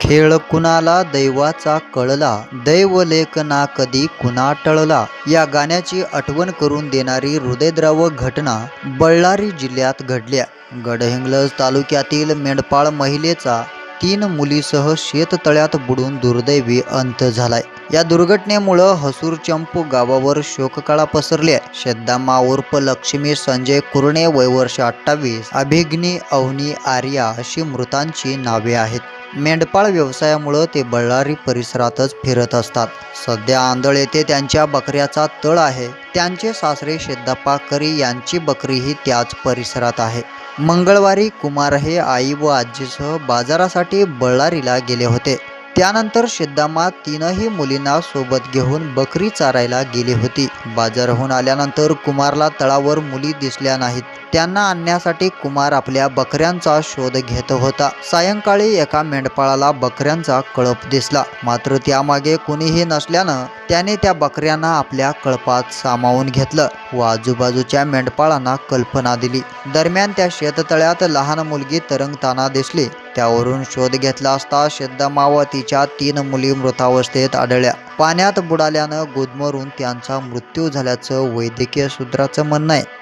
खेळ कुणाला दैवाचा कळला दैवलेखना कधी कुणा टळला या गाण्याची आठवण करून देणारी हृदयद्रावक घटना बळ्ळारी जिल्ह्यात घडल्या. गडहिंग्लज तालुक्यातील मेंढपाळ महिलेचा तीन मुलीसह शेततळ्यात बुडून दुर्दैवी अंत झालाय. या दुर्घटनेमुळं हसूर चंपू गावावर शोककळा पसरली आहे शेद्दामा उर्फ लक्ष्मी संजय कुरणे वय वर्ष अठ्ठावीस अभिग्नी अवनी आर्या अशी मृतांची नावे आहेत. मेंढपाळ व्यवसायामुळं ते बळ्ळारी परिसरातच फिरत असतात. सध्या आंधळ येथे त्यांच्या बकऱ्याचा तळ आहे. त्यांचे सासरे शेद्दप्पा करी यांची बकरीही त्याच परिसरात आहे. मंगळवारी कुमार हे आई व आजीसह बाजारासाठी बळ्ळारीला गेले होते. त्यानंतर शेद्दामा तीनही मुलींना सोबत घेऊन बकरी चारायला गेली होती. बाजारहून आल्यानंतर कुमारला तळावर मुली दिसल्या नाहीत. त्यांना आणण्यासाठी कुमार आपल्या बकऱ्यांचा शोध घेत होता. सायंकाळी एका मेंढपाळाला बकऱ्यांचा कळप दिसला. मात्र त्यामागे कुणीही नसल्यानं त्याने त्या बकऱ्यांना आपल्या कळपात सामावून घेतलं व आजूबाजूच्या मेंढपाळांना कल्पना दिली. दरम्यान त्या शेततळ्यात लहान मुलगी तरंगताना दिसली. त्यावरून शोध घेतला असता शेद्दमा व तिच्या तीन मुली मृतावस्थेत आढळल्या. पाण्यात बुडाल्यानं गुदमरून त्यांचा मृत्यू झाल्याचं वैद्यकीय सूत्राचं म्हणणं आहे.